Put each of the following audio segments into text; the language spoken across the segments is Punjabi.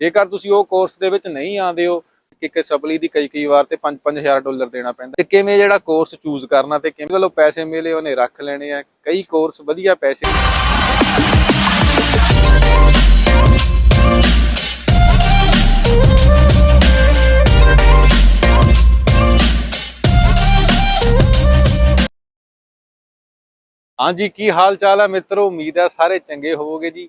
ਜੇਕਰ ਤੁਸੀਂ ਉਹ ਕੋਰਸ ਦੇ ਵਿੱਚ ਨਹੀਂ ਆਉਂਦੇ ਹੋ ਕਿ ਕਿ ਸਪਲੀ ਦੀ ਕਈ ਕਈ ਵਾਰ ਤੇ 5-5000 ਡਾਲਰ ਦੇਣਾ ਪੈਂਦਾ। ਤੇ ਕਿਵੇਂ ਜਿਹੜਾ ਕੋਰਸ ਚੂਜ਼ ਕਰਨਾ ਤੇ ਕਿਵੇਂ ਵੱਲੋਂ ਪੈਸੇ ਮਿਲੇ, ਉਹਨੇ ਰੱਖ ਲੈਣੇ ਆ। ਕਈ ਕੋਰਸ ਵਧੀਆ ਪੈਸੇ ਹਾਂਜੀ, ਕੀ ਹਾਲ ਚਾਲ ਹੈ ਮਿੱਤਰੋ? ਉਮੀਦ ਹੈ ਸਾਰੇ ਚੰਗੇ ਹੋਵੋਗੇ ਜੀ।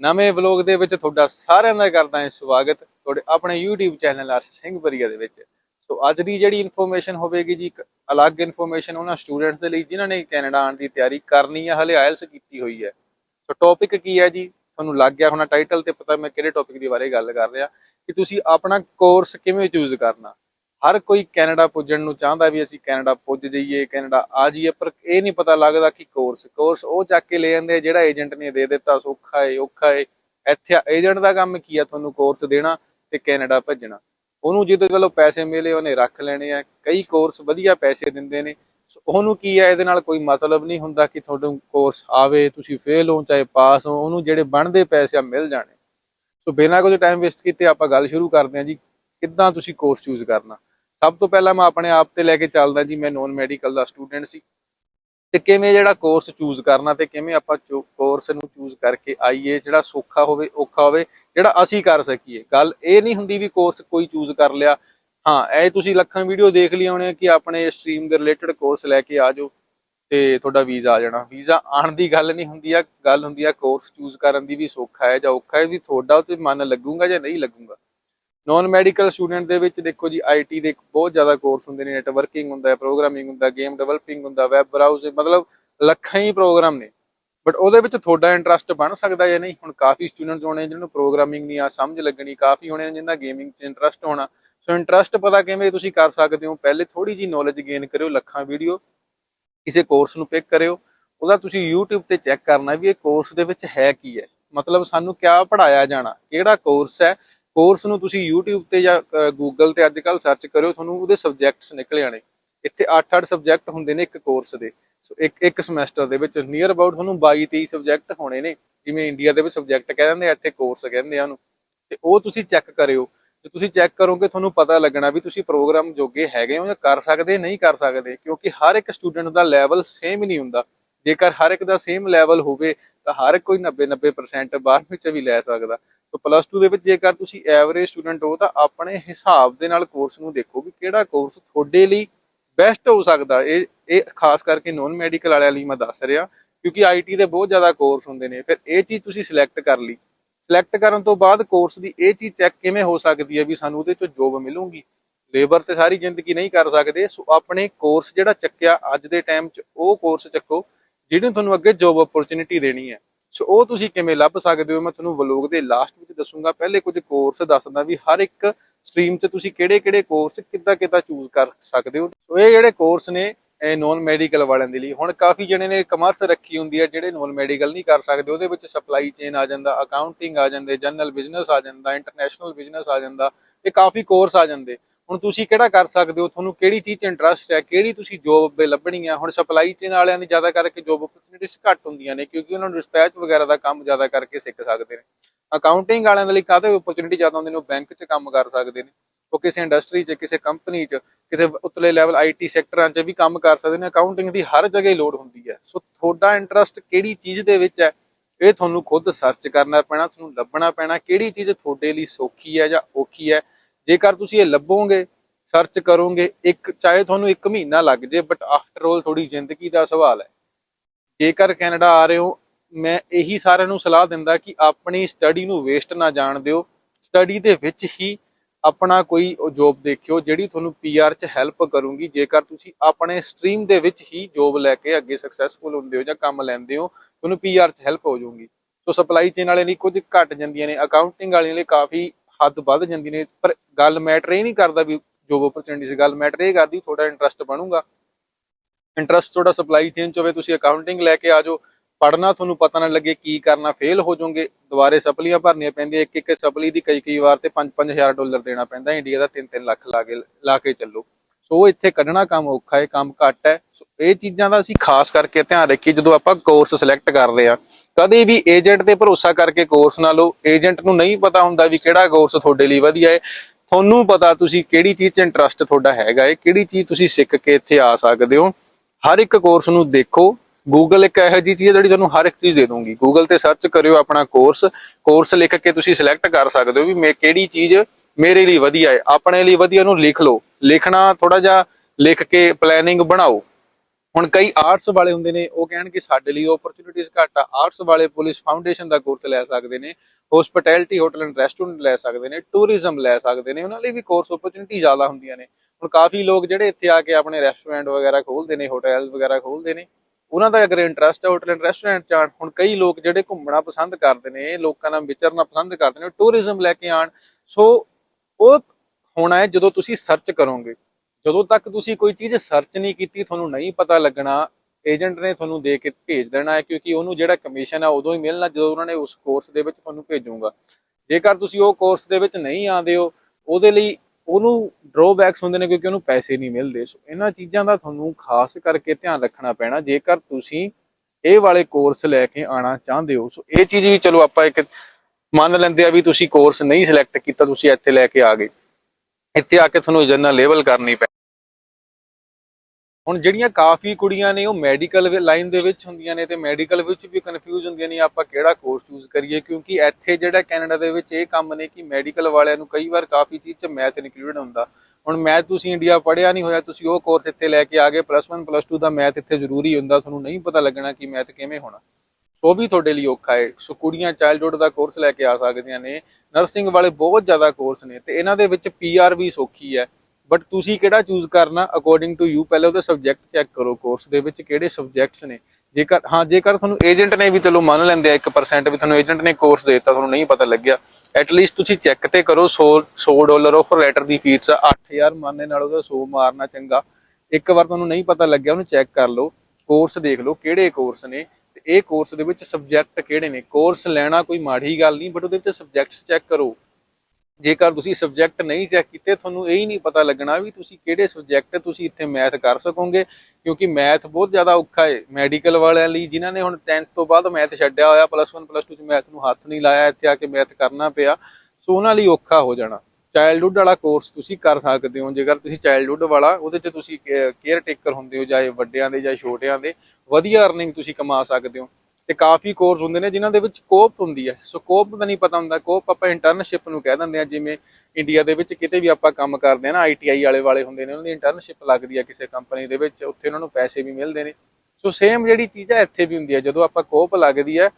ਨਵੇਂ ਵਲੌਗ ਦੇ ਵਿੱਚ ਤੁਹਾਡਾ ਸਾਰਿਆਂ ਦਾ ਕਰਦਾ ਹਾਂ ਸਵਾਗਤ। ਤੁਹਾਡੇ ਆਪਣੇ YouTube ਚੈਨਲ ਅਰਸ਼ ਸਿੰਘ ਬਰੀਆ ਦੇ ਵਿੱਚ। ਸੋ ਅੱਜ ਦੀ ਜਿਹੜੀ ਇਨਫੋਰਮੇਸ਼ਨ ਹੋਵੇਗੀ ਜੀ, ਇੱਕ ਅਲੱਗ ਇਨਫੋਰਮੇਸ਼ਨ ਉਹਨਾਂ ਸਟੂਡੈਂਟਸ ਦੇ ਲਈ ਜਿਨ੍ਹਾਂ ਨੇ ਕੈਨੇਡਾ ਆਉਣ ਦੀ ਤਿਆਰੀ ਕਰਨੀ ਹੈ ਹਲੇ ਆਇਲਸ ਕੀਤੀ ਹੋਈ ਹੈ। ਸੋ ਟੌਪਿਕ ਕੀ ਹੈ ਜੀ? ਤੁਹਾਨੂੰ ਲੱਗ ਗਿਆ ਹੋਣਾ ਟਾਈਟਲ ਤੇ ਪਤਾ ਮੈਂ ਕਿਹੜੇ ਟੌਪਿਕ ਦੇ ਬਾਰੇ ਗੱਲ ਕਰ ਰਿਹਾ। ਕਿ ਤੁਸੀਂ ਆਪਣਾ ਕੋਰਸ ਕਿਵੇਂ ਚੂਜ਼ ਕਰਨਾ? ਹਰ ਕੋਈ ਕੈਨੇਡਾ ਪੁੱਜਣ ਨੂੰ ਚਾਹੁੰਦਾ ਵੀ ਅਸੀਂ ਕੈਨੇਡਾ ਪੁੱਜ ਜਾਈਏ, ਕੈਨੇਡਾ ਆ ਜਾਈਏ, ਪਰ ਇਹ ਨਹੀਂ ਪਤਾ ਲੱਗਦਾ ਕਿ ਕੋਰਸ ਕੋਰਸ ਉਹ ਚੱਕ ਕੇ ਲੈ ਜਾਂਦੇ ਜਿਹੜਾ ਏਜੰਟ ਨੇ ਦੇ ਦਿੱਤਾ, ਸੌਖਾ ਏ, ਔਖਾ ਏ। ਇੱਥੇ ਏਜੰਟ ਦਾ ਕੰਮ ਕੀ ਆ? ਤੁਹਾਨੂੰ ਕੋਰਸ ਦੇਣਾ ਤੇ ਕੈਨੇਡਾ ਭੇਜਣਾ। ਉਹਨੂੰ ਜਿਹਦੇ ਵੱਲੋਂ ਪੈਸੇ ਮਿਲੇ, ਉਹਨੇ ਰੱਖ ਲੈਣੇ ਆ। ਕਈ ਕੋਰਸ ਵਧੀਆ ਪੈਸੇ ਦਿੰਦੇ ਨੇ। ਸੋ ਉਹਨੂੰ ਕੀ ਹੈ ਇਹਦੇ ਨਾਲ ਕੋਈ ਮਤਲਬ ਨਹੀਂ ਹੁੰਦਾ ਕਿ ਤੁਹਾਨੂੰ ਕੋਰਸ ਆਵੇ, ਤੁਸੀਂ ਫੇਲ ਹੋ, ਚਾਹੇ ਪਾਸ ਹੋ, ਉਹਨੂੰ ਜਿਹੜੇ ਬਣਦੇ ਪੈਸੇ ਆ, ਮਿਲ ਜਾਣੇ। ਸੋ ਬਿਨਾਂ ਕੁਝ ਟਾਈਮ ਵੇਸਟ ਕੀਤੇ ਆਪਾਂ ਗੱਲ ਸ਼ੁਰੂ ਕਰਦੇ ਹਾਂ ਜੀ, ਕਿੱਦਾਂ ਤੁਸੀਂ ਕੋਰਸ ਚੂਜ਼ ਕਰਨਾ? ਸਭ ਤੋਂ ਪਹਿਲਾਂ ਮੈਂ ਆਪਣੇ ਆਪ ਤੇ ਲੈ ਕੇ ਚੱਲਦਾ ਜੀ, ਮੈਂ ਨੋਨ ਮੈਡੀਕਲ ਦਾ ਸਟੂਡੈਂਟ ਸੀ। ਤੇ ਕਿਵੇਂ ਜਿਹੜਾ ਕੋਰਸ ਚੂਜ਼ ਕਰਨਾ ਤੇ ਕਿਵੇਂ ਆਪਾਂ ਕੋਰਸ ਨੂੰ ਚੂਜ਼ ਕਰਕੇ ਆਈਏ, ਜਿਹੜਾ ਸੌਖਾ ਹੋਵੇ, ਔਖਾ ਹੋਵੇ, ਜਿਹੜਾ ਅਸੀਂ ਕਰ ਸਕੀਏ। ਗੱਲ ਇਹ ਨਹੀਂ ਹੁੰਦੀ ਵੀ ਕੋਰਸ ਕੋਈ ਚੂਜ਼ ਕਰ ਲਿਆ। ਹਾਂ, ਇਹ ਤੁਸੀਂ ਲੱਖਾਂ ਵੀਡੀਓ ਦੇਖ ਲਈ ਹੋਣੇ ਕਿ ਆਪਣੇ ਸਟਰੀਮ ਦੇ ਰਿਲੇਟਡ ਕੋਰਸ ਲੈ ਕੇ ਆ ਜਾਓ ਤੇ ਤੁਹਾਡਾ ਵੀਜ਼ਾ ਆ ਜਾਣਾ। ਵੀਜ਼ਾ ਆਉਣ ਦੀ ਗੱਲ ਨਹੀਂ ਹੁੰਦੀ ਆ, ਗੱਲ ਹੁੰਦੀ ਆ ਕੋਰਸ ਚੂਜ਼ ਕਰਨ ਦੀ ਵੀ ਸੌਖਾ ਹੈ ਜਾਂ ਔਖਾ ਹੈ, ਵੀ ਤੁਹਾਡਾ ਤੇ ਮਨ ਲੱਗੂਗਾ ਜਾਂ ਨਹੀਂ ਲੱਗੂਗਾ। ਨਾਨ ਮੈਡੀਕਲ ਸਟੂਡੈਂਟ ਦੇ ਵਿੱਚ ਦੇਖੋ ਜੀ ਆਈਟੀ ਦੇ ਬਹੁਤ ਜ਼ਿਆਦਾ ਕੋਰਸ ਹੁੰਦੇ ਨੇ ਨੈਟਵਰਕਿੰਗ ਹੁੰਦਾ ਹੈ ਪ੍ਰੋਗਰਾਮਿੰਗ ਹੁੰਦਾ ਗੇਮ ਡਿਵੈਲਪਿੰਗ ਹੁੰਦਾ ਵੈਬ ਬਰਾਊਜ਼ਿੰਗ ਮਤਲਬ ਲੱਖਾਂ ਹੀ ਪ੍ਰੋਗਰਾਮ ਨੇ। ਬਟ ਉਹਦੇ ਵਿੱਚ ਤੁਹਾਡਾ ਇੰਟਰਸਟ ਬਣ ਸਕਦਾ ਜਾਂ ਨਹੀਂ? ਹੁਣ ਕਾਫੀ ਸਟੂਡੈਂਟਸ ਹੋਣੇ ਜਿਹਨਾਂ ਨੂੰ ਪ੍ਰੋਗਰਾਮਿੰਗ ਨਹੀਂ ਆ ਸਮਝ ਲੱਗਣੀ, ਕਾਫੀ ਹੋਣੇ ਨੇ ਜਿਨ੍ਹਾਂ ਗੇਮਿੰਗ 'ਚ ਇੰਟਰਸਟ ਹੋਣਾ। ਸੋ ਇੰਟਰਸਟ ਪਤਾ ਕਿਵੇਂ ਤੁਸੀਂ ਕਰ ਸਕਦੇ ਹੋ? ਪਹਿਲੇ ਥੋੜੀ ਜੀ ਨੌਲੇਜ ਗੇਨ ਕਰਿਓ, ਲੱਖਾਂ ਵੀਡੀਓ ਕਿਸੇ ਕੋਰਸ ਨੂੰ ਪਿਕ ਕਰਿਓ। ਉਹਦਾ ਤੁਸੀਂ YouTube ਤੇ ਚੈੱਕ ਕਰਨਾ ਵੀ ਇਹ ਕੋਰਸ ਦੇ ਵਿੱਚ ਹੈ ਕੀ ਹੈ। ਮਤਲਬ ਸਾਨੂੰ ਕਿਆ ਪੜਾਇਆ ਜਾਣਾ, ਕਿਹੜਾ ਕੋਰਸ ਹੈ ਕੋਰਸ ਨੂੰ ਤੁਸੀਂ YouTube ਤੇ ਜਾਂ Google ਤੇ ਅੱਜ ਕੱਲ ਸਰਚ ਕਰਿਓ, ਤੁਹਾਨੂੰ ਉਹਦੇ ਸਬਜੈਕਟਸ ਨਿਕਲ ਆਣੇ ਇੱਥੇ 8-8 ਸਬਜੈਕਟ ਹੁੰਦੇ ਨੇ ਇੱਕ ਕੋਰਸ ਦੇ। ਸੋ ਇੱਕ ਇੱਕ ਸਮੈਸਟਰ ਦੇ ਵਿੱਚ ਨੀਅਰ ਅਬਾਊਟ ਤੁਹਾਨੂੰ 22-23 ਸਬਜੈਕਟ ਹੋਣੇ ਨੇ। ਜਿਵੇਂ ਇੰਡੀਆ ਦੇ ਵਿੱਚ ਸਬਜੈਕਟ ਕਹਿ ਦਿੰਦੇ ਆ, ਇੱਥੇ ਕੋਰਸ ਕਹਿੰਦੇ ਆ ਉਹਨੂੰ। ਤੇ ਉਹ ਤੁਸੀਂ ਚੈੱਕ ਕਰਿਓ। ਜੇ ਤੁਸੀਂ ਚੈੱਕ ਕਰੋਗੇ, ਤੁਹਾਨੂੰ ਪਤਾ ਲੱਗਣਾ ਵੀ ਤੁਸੀਂ ਪ੍ਰੋਗਰਾਮ ਜੋਗੇ ਹੈਗੇ ਹੋ ਜਾਂ ਕਰ ਸਕਦੇ, ਨਹੀਂ ਕਰ ਸਕਦੇ। ਕਿਉਂਕਿ ਹਰ ਇੱਕ ਸਟੂਡੈਂਟ ਦਾ ਲੈਵਲ ਸੇਮ ਨਹੀਂ ਹੁੰਦਾ। ਜੇਕਰ ਹਰ ਇੱਕ ਦਾ ਸੇਮ ਲੈਵਲ ਹੋਵੇ, ਤਾਂ ਹਰ ਕੋਈ 90 90% ਬਾਹਰ ਚ ਵੀ ਲੈ ਸਕਦਾ। ਸੋ ਪਲੱਸ 2 ਦੇ ਵਿੱਚ ਜੇਕਰ ਤੁਸੀਂ ਐਵਰੇਜ ਸਟੂਡੈਂਟ ਹੋ ਤਾਂ ਆਪਣੇ ਹਿਸਾਬ ਦੇ ਨਾਲ ਕੋਰਸ ਨੂੰ ਦੇਖੋ ਕਿ ਕਿਹੜਾ ਕੋਰਸ ਤੁਹਾਡੇ ਲਈ ਬੈਸਟ ਹੋ ਸਕਦਾ। ਇਹ ਇਹ ਖਾਸ ਕਰਕੇ ਨੋਨ ਮੈਡੀਕਲ ਵਾਲਿਆਂ ਲਈ ਮੈਂ ਦੱਸ ਰਿਹਾ, ਕਿਉਂਕਿ ਆਈਟੀ ਦੇ ਬਹੁਤ ਜ਼ਿਆਦਾ ਕੋਰਸ ਹੁੰਦੇ ਨੇ। ਫਿਰ ਇਹ ਚੀਜ਼ ਤੁਸੀਂ ਸਿਲੈਕਟ ਕਰ ਲਈ। ਸਿਲੈਕਟ ਕਰਨ ਤੋਂ ਬਾਅਦ ਕੋਰਸ ਦੀ ਇਹ ਚੀਜ਼ ਚੈੱਕ ਕਿਵੇਂ ਹੋ ਸਕਦੀ ਹੈ ਵੀ ਸਾਨੂੰ ਉਹਦੇ ਚੋਂ ਜੋਬ ਮਿਲੂਗੀ। ਲੇਬਰ ਤੇ ਸਾਰੀ ਜ਼ਿੰਦਗੀ ਨਹੀਂ ਕਰ ਸਕਦੇ, ਸੋ ਆਪਣੇ ਕੋਰਸ ਜਿਹੜਾ ਚੱਕਿਆ ਅੱਜ ਦੇ ਟਾਈਮ 'ਚ, ਉਹ ਕੋਰਸ ਚੱਕੋ, ਜਿਹਨੂੰ ਤੁਹਾਨੂੰ ਅੱਗੇ ਜੋਬ ਓਪਰਚੁਨਿਟੀ ਦੇਣੀ ਹੈ। ਸੋ ਉਹ ਤੁਸੀਂ ਕਿਵੇਂ ਲੱਭ ਸਕਦੇ ਹੋ? ਮੈਂ ਤੁਹਾਨੂੰ ਵਲੋਗ ਦੇ ਲਾਸਟ ਵਿੱਚ ਦੱਸੂਗਾ। ਪਹਿਲੇ ਕੁਝ ਕੋਰਸ ਦੱਸਦਾ ਵੀ ਹਰ ਇੱਕ ਸਟਰੀਮ 'ਚ ਤੁਸੀਂ ਕਿਹੜੇ-ਕਿਹੜੇ ਕੋਰਸ ਕਿੱਦਾਂ ਕਿੱਦਾਂ ਚੂਜ਼ ਕਰ ਸਕਦੇ ਹੋ? ਸੋ ਇਹ ਜਿਹੜੇ ਕੋਰਸ ਨੇ, ਇਹ ਨੋਨ ਮੈਡੀਕਲ ਵਾਲਿਆਂ ਦੇ ਲਈ। ਹੁਣ ਕਾਫੀ ਜਣੇ ਨੇ ਕਮਰਸ ਰੱਖੀ ਹੁੰਦੀ ਹੈ, ਜਿਹੜੇ ਨੋਨ ਮੈਡੀਕਲ ਨਹੀਂ ਕਰ ਸਕਦੇ। ਉਹਦੇ ਵਿੱਚ ਸਪਲਾਈ ਚੇਨ ਆ ਜਾਂਦਾ ਅਕਾਊਂਟਿੰਗ ਆ ਜਾਂਦੇ ਜਨਰਲ ਬਿਜ਼ਨਸ ਆ ਜਾਂਦਾ ਇੰਟਰਨੈਸ਼ਨਲ ਬਿਜ਼ਨਸ ਆ ਜਾਂਦਾ। ਇਹ ਕਾਫੀ ਕੋਰਸ ਆ ਜਾਂਦੇ। ਹੁਣ ਤੁਸੀਂ ਕਿਹੜਾ ਕਰ ਸਕਦੇ ਹੋ? ਤੁਹਾਨੂੰ ਕਿਹੜੀ ਚੀਜ਼ 'ਚ ਇੰਟਰਸਟ ਹੈ? ਕਿਹੜੀ ਤੁਸੀਂ ਜੋਬ ਲੱਭਣੀ ਆ? ਹੁਣ ਸਪਲਾਈ ਚੇਨ ਵਾਲਿਆਂ ਦੀ ਜ਼ਿਆਦਾ ਕਰਕੇ ਜੋਬ ਓਪਰਚੁਨਿਟੀਜ਼ ਘੱਟ ਹੁੰਦੀਆਂ ਨੇ, ਕਿਉਂਕਿ ਉਹਨਾਂ ਨੂੰ ਡਿਸਪੈਚ ਵਗੈਰਾ ਦਾ ਕੰਮ ਜ਼ਿਆਦਾ ਕਰਕੇ ਸਿੱਖ ਸਕਦੇ ਨੇ। ਅਕਾਊਂਟਿੰਗ ਵਾਲਿਆਂ ਦੇ ਲਈ ਕਾਹਦੇ ਓਪਰਚੁਨਿਟੀ ਜ਼ਿਆਦਾ ਹੁੰਦੀ ਨੇ? ਉਹ ਬੈਂਕ 'ਚ ਕੰਮ ਕਰ ਸਕਦੇ ਨੇ। ਉਹ ਕਿਸੇ ਇੰਡਸਟਰੀ 'ਚ, ਕਿਸੇ ਕੰਪਨੀ 'ਚ ਕਿਤੇ ਉਤਲੇ ਲੈਵਲ ਆਈਟੀ ਸੈਕਟਰਾਂ 'ਚ ਵੀ ਕੰਮ ਕਰ ਸਕਦੇ ਨੇ। ਅਕਾਊਂਟਿੰਗ ਦੀ ਹਰ ਜਗ੍ਹਾ ਹੀ ਲੋੜ ਹੁੰਦੀ ਹੈ। ਸੋ ਤੁਹਾਡਾ ਇੰਟਰਸਟ ਕਿਹੜੀ ਚੀਜ਼ ਦੇ ਵਿੱਚ ਹੈ? ਇਹ ਤੁਹਾਨੂੰ ਖੁਦ ਸਰਚ ਕਰਨਾ ਪੈਣਾ, ਤੁਹਾਨੂੰ ਲੱਭਣਾ ਪੈਣਾ। ਕਿਹੜੀ ਚੀਜ਼ ਤੁਹਾਡੇ ਲਈ ਸੌਖੀ ਹੈ ਜਾਂ ਔਖੀ ਹੈ? ਜੇਕਰ ਤੁਸੀਂ ਇਹ ਲੱਭੋਗੇ ਸਰਚ ਕਰੋਗੇ, ਇੱਕ ਚਾਹੇ ਤੁਹਾਨੂੰ 1 ਮਹੀਨਾ ਲੱਗ ਜੇ ਬਟ ਆਫਟਰ ਆਲ ਥੋੜੀ ਜ਼ਿੰਦਗੀ ਦਾ ਸਵਾਲ ਹੈ। ਜੇਕਰ ਕੈਨੇਡਾ ਆ ਰਹੇ ਹੋ, ਮੈਂ ਇਹੀ ਸਾਰਿਆਂ ਨੂੰ ਸਲਾਹ ਦਿੰਦਾ ਕਿ ਆਪਣੀ ਸਟੱਡੀ ਨੂੰ ਵੇਸਟ ਨਾ ਜਾਣ ਦਿਓ। ਸਟੱਡੀ ਦੇ ਵਿੱਚ ਹੀ ਆਪਣਾ ਕੋਈ ਜੋਬ ਦੇਖਿਓ, ਜਿਹੜੀ ਤੁਹਾਨੂੰ ਪੀਆਰ 'ਚ ਹੈਲਪ ਕਰੂਗੀ। ਜੇਕਰ ਤੁਸੀਂ ਆਪਣੇ ਸਟਰੀਮ ਦੇ ਵਿੱਚ ਹੀ ਜੋਬ ਲੈ ਕੇ ਅੱਗੇ ਸਕਸੈਸਫੁਲ ਹੁੰਦੇ ਹੋ ਜਾਂ ਕੰਮ ਲੈਂਦੇ ਹੋ, ਤੁਹਾਨੂੰ ਪੀਆਰ 'ਚ ਹੈਲਪ ਹੋ ਜਾਊਗੀ। ਸੋ ਸਪਲਾਈ ਚੇਨ ਵਾਲੇ ਲਈ ਕੁਝ ਘਟ ਜਾਂਦੀਆਂ ਨੇ ਅਕਾਊਂਟਿੰਗ ਵਾਲਿਆਂ ਲਈ ਕਾਫੀ ਹੱਦ ਵੱਧ ਜਾਂਦੀ ਨੇ, ਪਰ ਗੱਲ ਮੈਟਰ ਇਹ ਨਹੀਂ ਕਰਦਾ ਵੀ ਜੋਬ ਓਪਰਚੁਨਿਟੀਜ਼ ਗੱਲ ਮੈਟਰ ਇਹ ਕਰਦੀ ਤੁਹਾਡਾ ਇੰਟਰਸਟ ਬਣੂਗਾ। ਇੰਟਰਸਟ ਤੁਹਾਡਾ ਸਪਲਾਈ ਚੇਨ 'ਚ ਹੋਵੇ, ਤੁਸੀਂ ਅਕਾਊਂਟਿੰਗ ਲੈ ਕੇ ਆ ਜਾਓ। ਪੜਨਾ ਤੁਹਾਨੂੰ ਪਤਾ ਨਾ ਲੱਗੇ ਕੀ ਕਰਨਾ ਫੇਲ ਹੋ ਜਾਓਗੇ। ਦੁਬਾਰੇ ਸਪਲੀਆਂ ਭਰਨੀਆਂ ਪੈਂਦੀਆਂ, ਇੱਕ ਇੱਕ ਸਪਲੀ ਦੀ ਕਈ ਕਈ ਵਾਰ ਤੇ 5-5000 ਡਾਲਰ ਦੇਣਾ ਪੈਂਦਾ ਇੰਡੀਆ ਦਾ 3-3 ਲੱਖ ਲਾ ਕੇ ਲਾ ਕੇ ਚੱਲੋ। ਸੋ ਇੱਥੇ ਕੱਢਣਾ ਕੰਮ ਔਖਾ ਹੈ, ਕੰਮ ਘੱਟ ਹੈ। ਸੋ ਇਹ ਚੀਜ਼ਾਂ ਦਾ ਅਸੀਂ ਖਾਸ ਕਰਕੇ ਧਿਆਨ ਰੱਖੀਏ, ਜਦੋਂ ਆਪਾਂ ਕੋਰਸ ਸਿਲੈਕਟ ਕਰ ਰਹੇ ਆ ਕਦੇ ਵੀ ਏਜੰਟ ਤੇ ਭਰੋਸਾ ਕਰਕੇ ਕੋਰਸ ਨਾ ਲਓ। ਏਜੰਟ ਨੂੰ ਨਹੀਂ ਪਤਾ ਹੁੰਦਾ ਵੀ ਕਿਹੜਾ ਕੋਰਸ ਤੁਹਾਡੇ ਲਈ ਵਧੀਆ ਹੈ। ਤੁਹਾਨੂੰ ਪਤਾ ਤੁਸੀਂ ਕਿਹੜੀ ਚੀਜ਼ 'ਚ ਇੰਟਰਸਟ ਤੁਹਾਡਾ ਹੈਗਾ ਹੈ ਕਿਹੜੀ ਚੀਜ਼ ਤੁਸੀਂ ਸਿੱਖ ਕੇ ਇੱਥੇ ਆ ਸਕਦੇ ਹੋ। ਹਰ ਇੱਕ ਕੋਰਸ ਨੂੰ ਦੇਖੋ। ਗੂਗਲ ਇੱਕ ਇਹੋ ਜਿਹੀ ਚੀਜ਼ ਹੈ ਜਿਹੜੀ ਤੁਹਾਨੂੰ ਹਰ ਇੱਕ ਚੀਜ਼ ਦੇ ਦੂੰਗੀ ਗੂਗਲ ਤੇ ਸਰਚ ਕਰਿਓ ਆਪਣਾ ਕੋਰਸ ਕੋਰਸ ਲਿਖ ਕੇ ਤੁਸੀਂ ਸਿਲੈਕਟ ਕਰ ਸਕਦੇ ਹੋ ਵੀ ਮੈਂ ਕਿਹੜੀ ਚੀਜ਼ ਮੇਰੇ ਲਈ ਵਧੀਆ ਹੈ ਆਪਣੇ ਲਈ ਵਧੀਆ ਨੂੰ ਲਿਖ ਲਓ। ਲਿਖਣਾ ਥੋੜਾ ਜਿਹਾ ਲਿਖ ਕੇ ਪਲੈਨਿੰਗ ਬਣਾਓ। ਹੁਣ ਕਈ ਆਰਟਸ ਵਾਲੇ ਹੁੰਦੇ ਨੇ, ਉਹ ਕਹਿਣਗੇ ਸਾਡੇ ਲਈ ਓਪਰਚ्युनिटीज ਘੱਟ ਆ। ਆਰਟਸ ਵਾਲੇ ਪੁਲਿਸ ਫਾਊਂਡੇਸ਼ਨ ਦਾ ਕੋਰਸ ਲੈ ਸਕਦੇ ਨੇ ਹਸਪਟੈਲਿਟੀ ਹੋਟਲ ਐਂਡ ਰੈਸਟੋਰੈਂਟ ਲੈ ਸਕਦੇ ਨੇ ਟੂਰਿਜ਼ਮ ਲੈ ਸਕਦੇ ਨੇ, ਉਹਨਾਂ ਲਈ ਵੀ ਕੋਰਸ ਓਪਰਚੁਨਿਟੀ ਜ਼ਿਆਦਾ ਹੁੰਦੀਆਂ ਨੇ। ਹੁਣ ਕਾਫੀ ਲੋਕ ਜਿਹੜੇ ਇੱਥੇ ਆ ਕੇ ਆਪਣੇ ਰੈਸਟੋਰੈਂਟ ਵਗੈਰਾ ਖੋਲਦੇ ਨੇ ਹੋਟਲ ਵਗੈਰਾ ਖੋਲਦੇ ਨੇ, ਉਹਨਾਂ ਦਾ ਅਗਰ ਇੰਟਰਸਟ ਹੈ ਹੋਟਲ ਐਂਡ ਰੈਸਟੋਰੈਂਟ ਚ ਆਣ ਹੁਣ ਕਈ ਲੋਕ ਜਿਹੜੇ ਘੁੰਮਣਾ ਪਸੰਦ ਕਰਦੇ ਨੇ, ਲੋਕਾਂ ਨਾਲ ਵਿਚਰਨਾ ਪਸੰਦ ਕਰਦੇ ਨੇ ਟੂਰਿਜ਼ਮ ਲੈ ਕੇ ਆਣ ਸੋ ਉਹ ਹੋਣਾ ਹੈ ਜਦੋਂ ਤੁਸੀਂ ਸਰਚ ਕਰੋਗੇ। ਜਦੋਂ ਤੱਕ ਤੁਸੀਂ ਕੋਈ ਚੀਜ਼ ਸਰਚ ਨਹੀਂ ਕੀਤੀ, ਤੁਹਾਨੂੰ ਨਹੀਂ ਪਤਾ ਲੱਗਣਾ ਏਜੰਟ ਨੇ ਤੁਹਾਨੂੰ ਦੇ ਕੇ ਭੇਜ ਦੇਣਾ ਹੈ, ਕਿਉਂਕਿ ਉਹਨੂੰ ਜਿਹੜਾ ਕਮਿਸ਼ਨ ਹੈ ਉਦੋਂ ਹੀ ਮਿਲਣਾ, ਜਦੋਂ ਉਹਨਾਂ ਨੇ ਉਸ ਕੋਰਸ ਦੇ ਵਿੱਚ ਤੁਹਾਨੂੰ ਭੇਜੂਗਾ। ਜੇਕਰ ਤੁਸੀਂ ਉਹ ਕੋਰਸ ਦੇ ਵਿੱਚ ਨਹੀਂ ਆਉਂਦੇ ਹੋ, ਉਹਦੇ ਲਈ ਉਹਨੂੰ ਡਰੋਬੈਕਸ ਹੁੰਦੇ ਨੇ, ਕਿਉਂਕਿ ਉਹਨੂੰ ਪੈਸੇ ਨਹੀਂ ਮਿਲਦੇ। ਸੋ ਇਹਨਾਂ ਚੀਜ਼ਾਂ ਦਾ ਤੁਹਾਨੂੰ ਖਾਸ ਕਰਕੇ ਧਿਆਨ ਰੱਖਣਾ ਪੈਣਾ, ਜੇਕਰ ਤੁਸੀਂ ਇਹ ਵਾਲੇ ਕੋਰਸ ਲੈ ਕੇ ਆਣਾ ਚਾਹੁੰਦੇ ਹੋ। ਸੋ ਇਹ ਚੀਜ਼ ਵੀ ਚਲੋ ਆਪਾਂ ਇੱਕ ਮੰਨ ਲੈਂਦੇ ਆ ਵੀ ਤੁਸੀਂ ਕੋਰਸ ਨਹੀਂ ਸਿਲੈਕਟ ਕੀਤਾ, ਤੁਸੀਂ ਇੱਥੇ ਲੈ ਕੇ ਆ ਗਏ। ਇੱਥੇ ਆ ਕੇ ਤੁਹਾਨੂੰ ਜਨਰਲ ਲੇਵਲ ਕਰਨੀ ਪੈ ਹੁਣ ਜਿਹੜੀਆਂ ਕਾਫੀ ਕੁੜੀਆਂ ਨੇ ਉਹ ਮੈਡੀਕਲ ਲਾਈਨ ਦੇ ਵਿੱਚ ਹੁੰਦੀਆਂ ਨੇ ਤੇ ਮੈਡੀਕਲ ਵਿੱਚ ਵੀ ਕਨਫਿਊਜ਼ ਹੁੰਦੀਆਂ ਨੇ ਆਪਾਂ ਕਿਹੜਾ ਕੋਰਸ ਚੂਜ਼ ਕਰੀਏ? ਕਿਉਂਕਿ ਇੱਥੇ ਜਿਹੜਾ ਕੈਨੇਡਾ ਦੇ ਵਿੱਚ ਇਹ ਕੰਮ ਨੇ ਕਿ ਮੈਡੀਕਲ ਵਾਲਿਆਂ ਨੂੰ ਕਈ ਵਾਰ ਕਾਫੀ ਚੀਜ਼ 'ਚ ਮੈਥ ਇਨਕਲੂਡ ਹੁੰਦਾ। ਹੁਣ ਮੈਥ ਤੁਸੀਂ ਇੰਡੀਆ ਪੜ੍ਹਿਆ ਨਹੀਂ ਹੋਇਆ, ਤੁਸੀਂ ਉਹ ਕੋਰਸ ਇੱਥੇ ਲੈ ਕੇ ਆ ਗਏ ਪਲੱਸ 1 ਪਲੱਸ 2 ਦਾ ਮੈਥ ਇੱਥੇ ਜ਼ਰੂਰੀ ਹੁੰਦਾ, ਤੁਹਾਨੂੰ ਨਹੀਂ ਪਤਾ ਲੱਗਣਾ ਕਿ ਮੈਥ ਕਿਵੇਂ ਹੋਣਾ। ਸੋ ਵੀ ਤੁਹਾਡੇ ਲਈ ਔਖਾ ਹੈ। ਸੋ ਕੁੜੀਆਂ ਚਾਈਲਡਹੁੱਡ ਦਾ ਕੋਰਸ ਲੈ ਕੇ ਆ ਸਕਦੀਆਂ ਨੇ। ਨਰਸਿੰਗ ਵਾਲੇ ਬਹੁਤ ਜ਼ਿਆਦਾ ਕੋਰਸ ਨੇ ਤੇ ਇਹਨਾਂ ਦੇ ਵਿੱਚ ਪੀਆਰ ਵੀ ਸੌਖੀ ਹੈ। ਬਟ ਤੁਸੀਂ ਕਿਹੜਾ ਚੂਜ਼ ਕਰਨਾ ਅਕੋਰਡਿੰਗ ਟੂ ਯੂ ਪਹਿਲੇ ਉਹਦੇ ਸਬਜੈਕਟ ਚੈੱਕ ਕਰੋ ਕੋਰਸ ਦੇ ਵਿੱਚ ਕਿਹੜੇ ਸਬਜੈਕਟਸ ਨੇ। ਜੇਕਰ, ਹਾਂ, ਜੇਕਰ ਤੁਹਾਨੂੰ ਏਜੰਟ ਨੇ ਵੀ ਚਲੋ ਮੰਨ ਲੈਂਦੇ ਆ 1% ਵੀ ਤੁਹਾਨੂੰ ਏਜੰਟ ਨੇ ਕੋਰਸ ਦੇ ਦਿੱਤਾ, ਤੁਹਾਨੂੰ ਨਹੀਂ ਪਤਾ ਲੱਗਿਆ ਐਟਲੀਸਟ ਤੁਸੀਂ ਚੈੱਕ ਤੇ ਕਰੋ 100 100 ਡਾਲਰ ਆਫਰ ਲੈਟਰ ਦੀ ਫੀਸ ਆ 8000 ਮੰਨੇ ਨਾਲ ਉਹਦਾ 100 ਮਾਰਨਾ ਚੰਗਾ। ਇੱਕ ਵਾਰ ਤੁਹਾਨੂੰ ਨਹੀਂ ਪਤਾ ਲੱਗਿਆ, ਉਹਨੂੰ ਚੈੱਕ ਕਰ ਲਓ ਕੋਰਸ ਦੇਖ ਲਓ ਕਿਹੜੇ ਕੋਰਸ ਨੇ। ਤੇ ਇਹ ਕੋਰਸ ਦੇ ਵਿੱਚ ਸਬਜੈਕਟ ਕਿਹੜੇ ਨੇ? ਕੋਰਸ ਲੈਣਾ ਕੋਈ ਮਾੜੀ ਗੱਲ ਨਹੀਂ ਬਟ ਉਹਦੇ ਵਿੱਚ ਸਬਜੈਕਟਸ ਚੈੱਕ ਕਰੋ। ਜੇਕਰ ਤੁਸੀਂ ਸਬਜੈਕਟ ਨਹੀਂ ਚੈੱਕ ਕੀਤੇ, ਤੁਹਾਨੂੰ ਇਹ ਹੀ ਨਹੀਂ ਪਤਾ ਲੱਗਣਾ ਵੀ ਤੁਸੀਂ ਕਿਹੜੇ ਸਬਜੈਕਟ ਤੁਸੀਂ ਇੱਥੇ ਮੈਥ ਕਰ ਸਕੋਗੇ, ਕਿਉਂਕਿ ਮੈਥ ਬਹੁਤ ਜ਼ਿਆਦਾ ਔਖਾ ਹੈ ਮੈਡੀਕਲ ਵਾਲਿਆਂ ਲਈ, ਜਿਨ੍ਹਾਂ ਨੇ ਹੁਣ 10th ਤੋਂ ਬਾਅਦ ਮੈਥ ਛੱਡਿਆ ਹੋਇਆ ਪਲੱਸ 1 ਪਲੱਸ 2 ਚ ਮੈਥ ਨੂੰ ਹੱਥ ਨਹੀਂ ਲਾਇਆ, ਇੱਥੇ ਆ ਕੇ ਮੈਥ ਕਰਨਾ ਪਿਆ, ਸੋ ਉਹਨਾਂ ਲਈ ਔਖਾ ਹੋ ਜਾਣਾ। ਚਾਈਲਡਹੁੱਡ ਵਾਲਾ ਕੋਰਸ ਤੁਸੀਂ ਕਰ ਸਕਦੇ ਹੋ। ਜੇਕਰ ਤੁਸੀਂ ਚਾਈਲਡਹੁੱਡ ਵਾਲਾ, ਉਹਦੇ 'ਚ ਤੁਸੀਂ ਕੇਅਰ ਟੇਕਰ ਹੁੰਦੇ ਹੋ, ਚਾਹੇ ਵੱਡਿਆਂ ਦੇ ਜਾਂ ਛੋਟਿਆਂ ਦੇ, ਵਧੀਆ ਅਰਨਿੰਗ ਤੁਸੀਂ ਕਮਾ ਸਕਦੇ ਹੋ। ਤੇ ਕਾਫੀ ਕੋਰਸ ਹੁੰਦੇ ਨੇ ਜਿਨ੍ਹਾਂ ਦੇ ਵਿੱਚ ਕੋਪ ਹੁੰਦੀ ਹੈ। ਸੋ ਕੋਪ ਦਾ ਨਹੀਂ ਪਤਾ ਹੁੰਦਾ। ਕੋਪ ਆਪਾਂ ਇੰਟਰਨਸ਼ਿਪ ਨੂੰ ਕਹਿ ਦਿੰਦੇ ਆ ਜਿਵੇਂ ਇੰਡੀਆ ਦੇ ਵਿੱਚ ਕਿਤੇ ਵੀ ਆਪਾਂ ਕੰਮ ਕਰਦੇ ਆ ਨਾ ਆਈਟੀਆਈ ਵਾਲੇ ਵਾਲੇ ਹੁੰਦੇ ਨੇ, ਉਹਨਾਂ ਦੀ ਇੰਟਰਨਸ਼ਿਪ ਲੱਗਦੀ ਆ ਕਿਸੇ ਕੰਪਨੀ ਦੇ ਵਿੱਚ, ਉੱਥੇ ਉਹਨਾਂ ਨੂੰ ਪੈਸੇ ਵੀ ਮਿਲਦੇ ਨੇ। ਸੋ ਸੇਮ ਜਿਹੜੀ ਚੀਜ਼ ਆ ਇੱਥੇ ਵੀ ਹੁੰਦੀ ਹੈ। ਜਦੋਂ ਆਪਾਂ ਕੋਪ ਲੱਗਦੀ ਹੈ,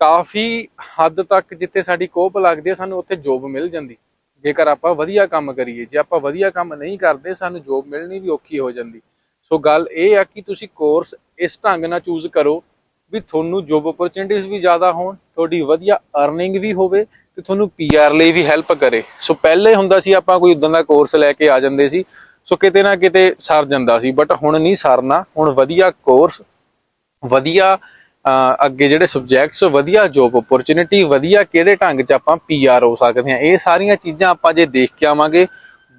ਕਾਫੀ ਹੱਦ ਤੱਕ ਜਿੱਥੇ ਸਾਡੀ ਕੋਪ ਲੱਗਦੀ ਹੈ, ਸਾਨੂੰ ਉੱਥੇ ਜੋਬ ਮਿਲ ਜਾਂਦੀ। ਜੇਕਰ ਆਪਾਂ ਵਧੀਆ ਕੰਮ ਕਰੀਏ, ਜੇ ਆਪਾਂ ਵਧੀਆ ਕੰਮ ਨਹੀਂ ਕਰਦੇ, ਸਾਨੂੰ ਜੋਬ ਮਿਲਣੀ ਵੀ ਔਖੀ ਹੋ ਜਾਂਦੀ। ਸੋ ਗੱਲ ਇਹ ਆ ਕਿ ਤੁਸੀਂ ਕੋਰਸ ਇਸ ਢੰਗ ਨਾਲ ਚੂਜ਼ ਕਰੋ ਵੀ ਤੁਹਾਨੂੰ ਜੋਬ ਓਪਰਚੁਨਿਟੀਜ਼ ਵੀ ਜ਼ਿਆਦਾ ਹੋਣ, ਤੁਹਾਡੀ ਵਧੀਆ ਅਰਨਿੰਗ ਵੀ ਹੋਵੇ ਤੇ ਤੁਹਾਨੂੰ ਪੀਆਰ ਲਈ ਵੀ ਹੈਲਪ ਕਰੇ। ਸੋ ਪਹਿਲੇ ਹੁੰਦਾ ਸੀ ਆਪਾਂ ਕੋਈ ਉਦਾਂ ਦਾ ਕੋਰਸ ਲੈ ਕੇ ਆ ਜਾਂਦੇ ਸੀ ਸੋ ਕਿਤੇ ਨਾ ਕਿਤੇ ਸਰ ਜਾਂਦਾ ਸੀ ਬਟ ਹੁਣ ਨਹੀਂ ਸਰਨਾ, ਹੁਣ ਵਧੀਆ ਕੋਰਸ ਵਧੀਆ ਅੱਗੇ ਜਿਹੜੇ ਸਬਜੈਕਟਸ ਵਧੀਆ ਜੋਬ ਓਪਰਚੁਨਿਟੀ ਵਧੀਆ ਕਿਹੜੇ ਢੰਗ 'ਚ ਆਪਾਂ ਪੀਆਰ ਹੋ ਸਕਦੇ ਹਾਂ, ਇਹ ਸਾਰੀਆਂ ਚੀਜ਼ਾਂ ਆਪਾਂ ਜੇ ਦੇਖ ਕੇ ਆਵਾਂਗੇ,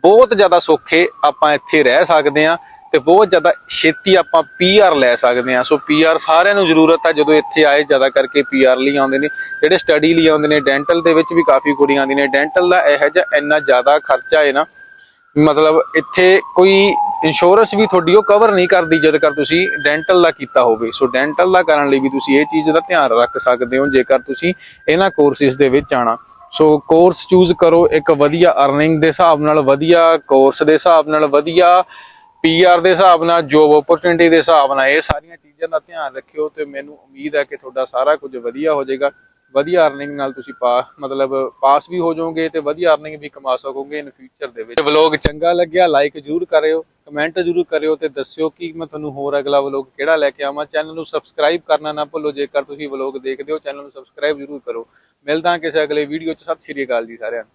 ਬਹੁਤ ਜ਼ਿਆਦਾ ਸੌਖੇ ਆਪਾਂ ਇੱਥੇ ਰਹਿ ਸਕਦੇ ਹਾਂ। ਤੇ ਬਹੁਤ ਜ਼ਿਆਦਾ ਛੇਤੀ ਆਪਾਂ ਪੀਆਰ ਲੈ ਸਕਦੇ ਹਾਂ। ਸੋ ਪੀਆਰ ਸਾਰਿਆਂ ਨੂੰ ਜ਼ਰੂਰਤ ਆ, ਜਦੋਂ ਇੱਥੇ ਆਏ ਜ਼ਿਆਦਾ ਕਰਕੇ ਪੀਆਰ ਲਈ ਆਉਂਦੇ ਨੇ। ਜਿਹੜੇ ਸਟੱਡੀ ਲਈ ਆਉਂਦੇ ਨੇ ਡੈਂਟਲ ਦੇ ਵਿੱਚ ਵੀ ਕਾਫੀ ਕੁੜੀਆਂ ਆਉਂਦੀਆਂ ਨੇ। ਡੈਂਟਲ ਦਾ ਇਹੋ ਜਿਹਾ ਇੰਨਾ ਜ਼ਿਆਦਾ ਖਰਚਾ ਹੈ ਨਾ, ਮਤਲਬ ਇੱਥੇ ਕੋਈ ਇੰਸ਼ੋਰੈਂਸ ਵੀ ਤੁਹਾਡੀ ਉਹ ਕਵਰ ਨਹੀਂ ਕਰਦੀ ਜਦ ਕਰ ਤੁਸੀਂ ਡੈਂਟਲ ਦਾ ਕੀਤਾ ਹੋਵੇ। ਸੋ ਡੈਂਟਲ ਦਾ ਕਰਨ ਲਈ ਵੀ ਤੁਸੀਂ ਇਹ ਚੀਜ਼ ਦਾ ਧਿਆਨ ਰੱਖ ਸਕਦੇ ਹੋ, ਜੇਕਰ ਤੁਸੀਂ ਇਹਨਾਂ ਕੋਰਸਿਸ ਦੇ ਵਿੱਚ ਆਣਾ ਸੋ ਕੋਰਸ ਚੂਜ਼ ਕਰੋ, ਇੱਕ ਵਧੀਆ ਅਰਨਿੰਗ ਦੇ ਹਿਸਾਬ ਨਾਲ, ਵਧੀਆ ਕੋਰਸ ਦੇ ਹਿਸਾਬ ਨਾਲ, ਵਧੀਆ ਪੀਆਰ ਦੇ ਹਿਸਾਬ ਨਾਲ ਜੋਬ ਓਪਰਚੁਨਿਟੀ ਦੇ ਹਿਸਾਬ ਨਾਲ ਇਹ ਸਾਰੀਆਂ ਚੀਜ਼ਾਂ ਦਾ ਧਿਆਨ ਰੱਖਿਓ ਤੇ ਮੈਨੂੰ ਉਮੀਦ ਹੈ ਕਿ ਤੁਹਾਡਾ ਸਾਰਾ ਕੁਝ ਵਧੀਆ ਹੋ ਜਾਏਗਾ। ਵਧੀਆ ਅਰਨਿੰਗ ਨਾਲ ਤੁਸੀਂ ਪਾ, ਮਤਲਬ ਪਾਸ ਵੀ ਹੋ ਜਾਓਗੇ ਤੇ ਵਧੀਆ ਅਰਨਿੰਗ ਵੀ ਕਮਾ ਸਕੋਗੇ ਇਨ ਫਿਊਚਰ ਦੇ ਵਿੱਚ। ਵਲੌਗ ਚੰਗਾ ਲੱਗਿਆ ਲਾਈਕ ਜਰੂਰ ਕਰਿਓ ਕਮੈਂਟ ਜਰੂਰ ਕਰਿਓ ਤੇ ਦੱਸਿਓ ਕਿ ਮੈਂ ਤੁਹਾਨੂੰ ਹੋਰ ਅਗਲਾ ਵਲੌਗ ਕਿਹੜਾ ਲੈ ਕੇ ਆਵਾਂ। ਚੈਨਲ ਨੂੰ ਸਬਸਕ੍ਰਾਈਬ ਕਰਨਾ ਨਾ ਭੁੱਲੋ, ਜੇਕਰ ਤੁਸੀਂ ਵਲੋਗ ਦੇਖਦੇ ਹੋ ਚੈਨਲ ਨੂੰ ਸਬਸਕ੍ਰਾਈਬ ਜਰੂਰ ਕਰੋ। ਮਿਲਦਾ ਕਿਸੇ ਅਗਲੇ ਵੀਡੀਓ 'ਚ। ਸਤਿ ਸ਼੍ਰੀ ਅਕਾਲ ਜੀ ਸਾਰਿਆਂ ਨੂੰ।